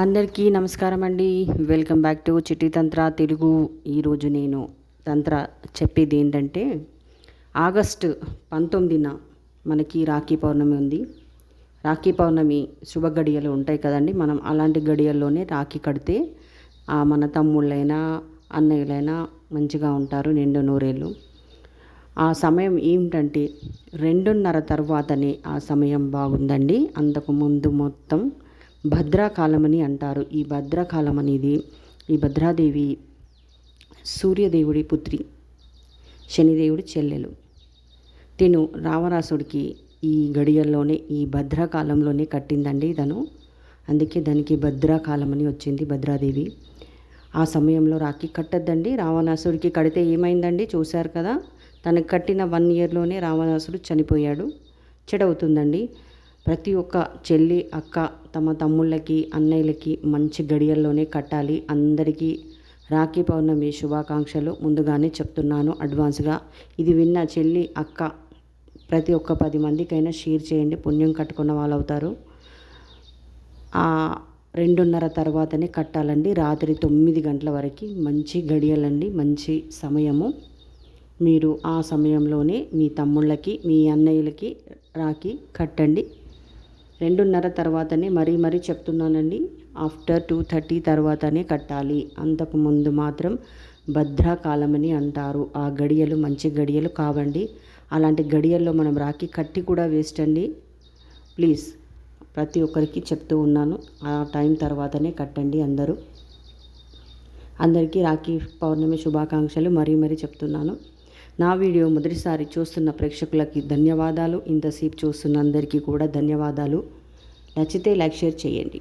అందరికీ నమస్కారం అండి. వెల్కమ్ బ్యాక్ టు చిట్టి తంత్ర తెలుగు. ఈరోజు నేను తంత్ర చెప్పేది ఏంటంటే ఆగస్టు పంతొమ్మిదిన మనకి రాఖీ పౌర్ణమి ఉంది. రాఖీ పౌర్ణమి శుభ గడియలు ఉంటాయి కదండి. మనం అలాంటి గడియల్లోనే రాఖీ కడితే మన తమ్ముళ్ళైనా అన్నయ్యలైనా మంచిగా ఉంటారు నిండు నూరేళ్ళు. ఆ సమయం ఏమిటంటే రెండున్నర తర్వాతనే ఆ సమయం బాగుందండి. అంతకు ముందు మొత్తం భద్రాకాలమని అంటారు. ఈ భద్రాకాలం అనేది ఈ భద్రాదేవి సూర్యదేవుడి పుత్రి శనిదేవుడి చెల్లెలు. తిను రావణాసుడికి ఈ గడియల్లోనే ఈ భద్రాకాలంలోనే కట్టిందండి తను అందుకే దానికి భద్రాకాలం అని వచ్చింది భద్రాదేవి. ఆ సమయంలో రాఖీ కట్టద్దండి. రావణాసుడికి కడితే ఏమైందండి? చూశారు కదా తనకు కట్టిన వన్ ఇయర్లోనే రావణాసుడు చనిపోయాడు. చెడవుతుందండి. ప్రతి ఒక్క చెల్లి అక్క తమ తమ్ముళ్ళకి అన్నయ్యలకి మంచి గడియల్లోనే కట్టాలి. అందరికీ రాఖీ పౌర్ణమి శుభాకాంక్షలు ముందుగానే చెప్తున్నాను అడ్వాన్స్గా. ఇది విన్న చెల్లి అక్క ప్రతి ఒక్క పది మందికైనా షేర్ చేయండి. పుణ్యం కట్టుకున్న వాళ్ళు అవుతారు రెండున్నర తర్వాతనే కట్టాలండి. రాత్రి తొమ్మిది గంటల వరకు మంచి గడియలండి. మంచి సమయము. మీరు ఆ సమయంలోనే మీ తమ్ముళ్ళకి మీ అన్నయ్యలకి రాఖీ కట్టండి. రెండున్నర తర్వాతనే మరీ మరీ చెప్తున్నానండి. ఆఫ్టర్ టూ థర్టీ తర్వాతనే కట్టాలి. అంతకు ముందు మాత్రం భద్రాకాలమని అంటారు. ఆ గడియలు మంచి గడియలు కావండి. అలాంటి గడియల్లో మనం రాఖీ కట్టి కూడా వేస్ట్ అండి. ప్లీజ్ ప్రతి ఒక్కరికి చెప్తూ ఉన్నాను. ఆ టైం తర్వాతనే కట్టండి అందరూ. అందరికీ రాఖీ పౌర్ణమి శుభాకాంక్షలు మరీ మరీ చెప్తున్నాను. నా వీడియో మొదటిసారి చూస్తున్న ప్రేక్షకులకి ధన్యవాదాలు. ఇంతసేపు చూస్తున్న అందరికీ కూడా ధన్యవాదాలు. నచ్చితే లైక్ షేర్ చేయండి.